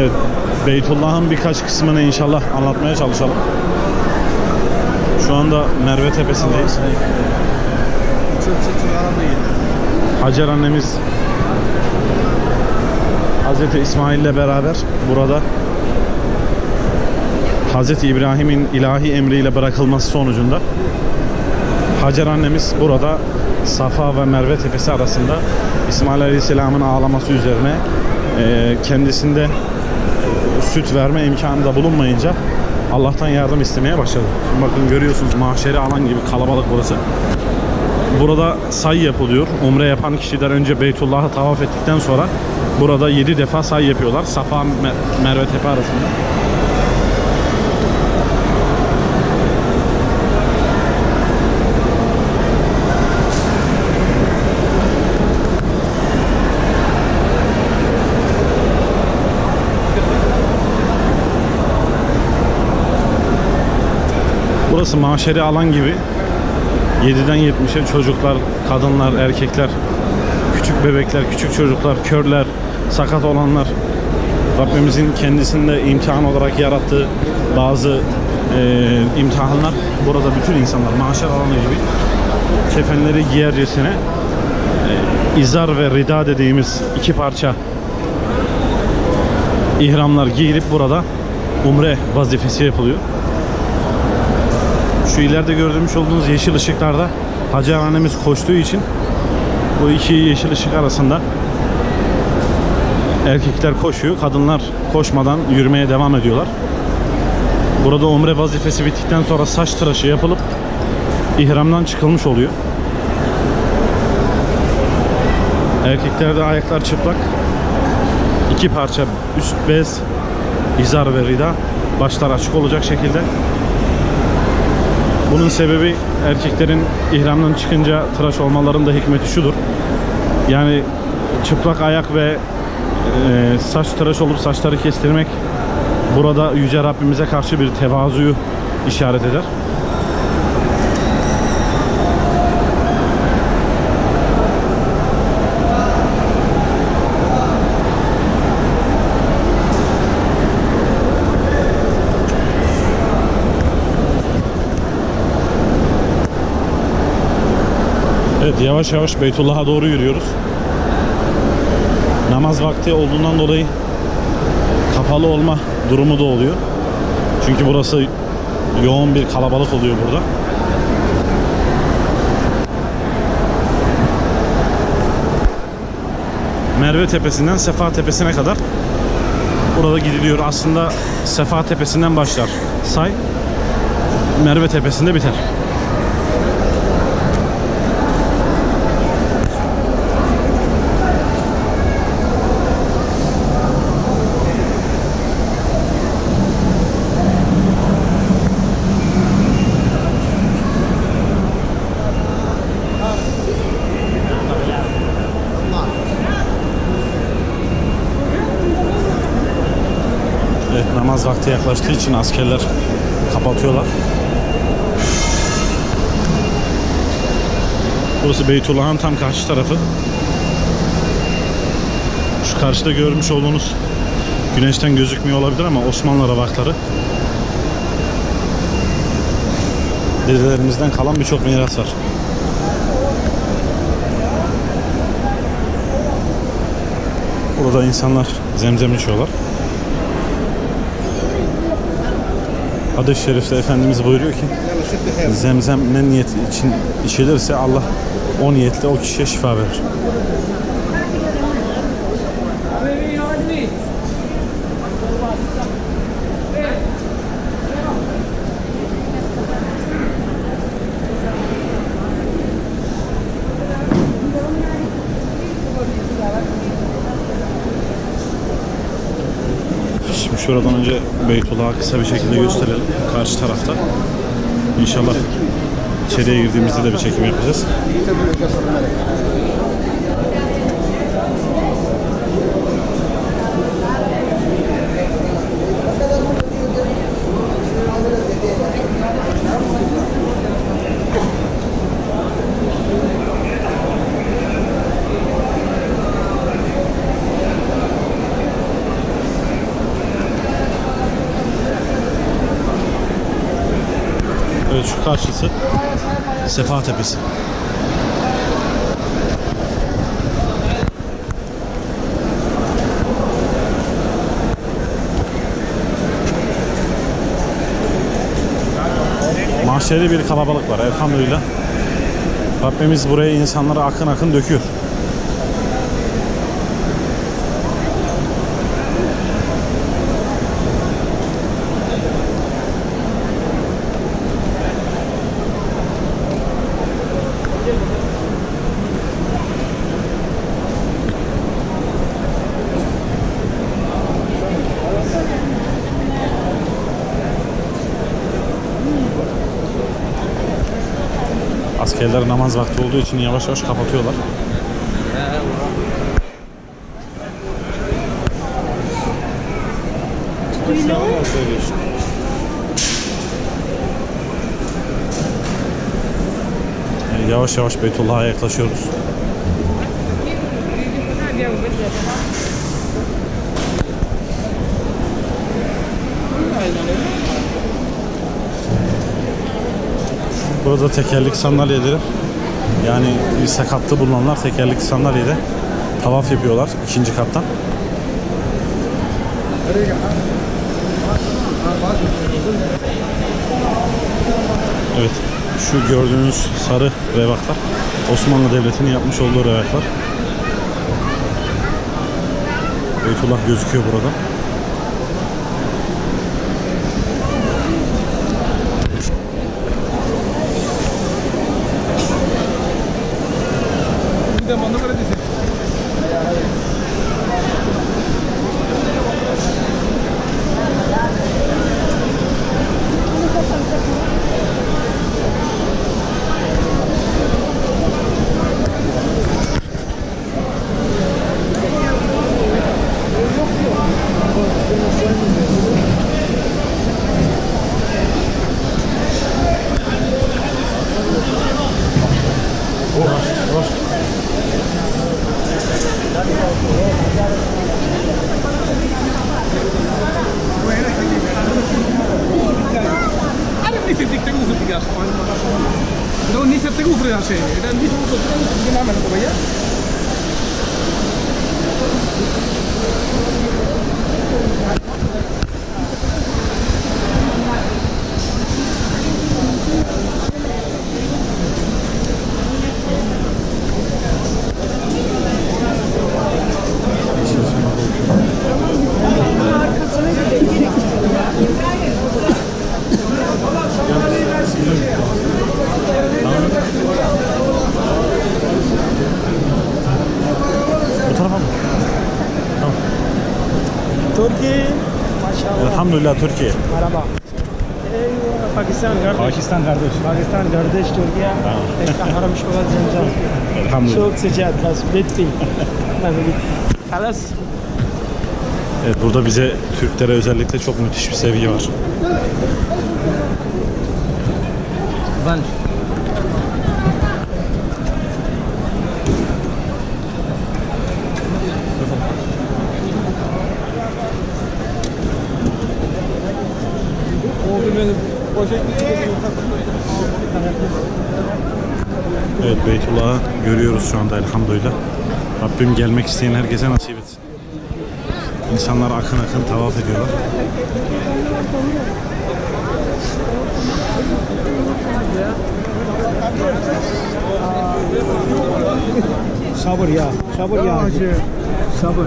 Evet, Beytullah'ın birkaç kısmını inşallah anlatmaya çalışalım. Şu anda Merve Tepesi'ndeyiz. Hacer annemiz Hazreti İsmail ile beraber burada Hazreti İbrahim'in ilahi emriyle bırakılması sonucunda Hacer annemiz burada Safa ve Merve tepesi arasında İsmail Aleyhisselam'ın ağlaması üzerine kendisinde süt verme imkanı da bulunmayınca Allah'tan yardım istemeye başladı. Şimdi bakın görüyorsunuz mahşeri alan gibi kalabalık burası. Burada say yapılıyor. Umre yapan kişiler önce Beytullah'ı tavaf ettikten sonra burada 7 defa say yapıyorlar. Safa Mer- Merve Tepe arasında. Burası maşeri alan gibi 7'den 70'e çocuklar, kadınlar, erkekler, küçük bebekler, küçük çocuklar, körler, sakat olanlar Rabbimizin kendisinde imtihan olarak yarattığı bazı e, imtihanlar burada bütün insanlar mahşer alanı gibi kefenleri giyercesine e, izar ve rida dediğimiz iki parça ihramlar giyilip burada umre vazifesi yapılıyor. Şu ileride gördüğümüz olduğunuz yeşil ışıklarda Hacı annemiz koştuğu için bu iki yeşil ışık arasında erkekler koşuyor, kadınlar koşmadan yürümeye devam ediyorlar. Burada umre vazifesi bittikten sonra saç tıraşı yapılıp ihramdan çıkılmış oluyor. Erkeklerde ayaklar çıplak. iki parça üst bez, izar ve rida başlar açık olacak şekilde bunun sebebi erkeklerin ihramdan çıkınca tıraş olmalarının da hikmeti şudur. Yani çıplak ayak ve e, saç tıraş olup saçları kestirmek burada Yüce Rabbimize karşı bir tevazuyu işaret eder. Evet yavaş yavaş Beytullah'a doğru yürüyoruz. Namaz vakti olduğundan dolayı kapalı olma durumu da oluyor. Çünkü burası yoğun bir kalabalık oluyor burada. Merve Tepesi'nden Sefa Tepesi'ne kadar burada gidiliyor. Aslında Sefa Tepesi'nden başlar. Say Merve Tepesi'nde biter. Evet, namaz vakti yaklaştığı için askerler kapatıyorlar. Burası Beytullah'ın tam karşı tarafı. Şu karşıda görmüş olduğunuz güneşten gözükmüyor olabilir ama Osmanlı ravakları. Dedelerimizden kalan birçok miras var. Burada insanlar zemzem içiyorlar. Hadis-i Şerif'te Efendimiz buyuruyor ki zemzem ne niyet için içilirse Allah o niyetle o kişiye şifa verir. Şimdi şuradan önce Beytullah'ı kısa bir şekilde gösterelim. Karşı tarafta. İnşallah içeriye girdiğimizde de bir çekim yapacağız. Karşısı Sefa Tepesi. Mahşeri bir kalabalık var elhamdülillah. Rabbimiz buraya insanları akın akın döküyor. Askerler namaz vakti olduğu için yavaş yavaş kapatıyorlar. Yavaş yavaş Beytullah'a yaklaşıyoruz. Burada tekerlek sandalyeleri yani bir sakatlı bulunanlar tekerlekli sandalyede tavaf yapıyorlar ikinci kattan. Evet şu gördüğünüz sarı revaklar Osmanlı Devleti'nin yapmış olduğu revaklar. Beytullah gözüküyor burada. নিচের দিক থেকে উপরের দিকে আসতে হয় যখন নিচের থেকে উপরে আসে। এটা নিচের উপর থেকে উপরের দিকে নামে না ভাইয়া Türkiye maşallah. Elhamdülillah Türkiye. Merhaba. Eyvallah, Pakistan kardeş. Pakistan kardeş. Pakistan kardeş Türkiye. Tekrar haram şokat zemzem. Elhamdülillah. Çok sıcak bas bitti. Halas. Evet, burada bize Türklere özellikle çok müthiş bir sevgi var. Ben. Benim Evet Beytullah'ı görüyoruz şu anda elhamdülillah. Rabbim gelmek isteyen herkese nasip etsin. İnsanlar akın akın tavaf ediyorlar. Sabır ya. Sabır ya. Sabır. Sabır.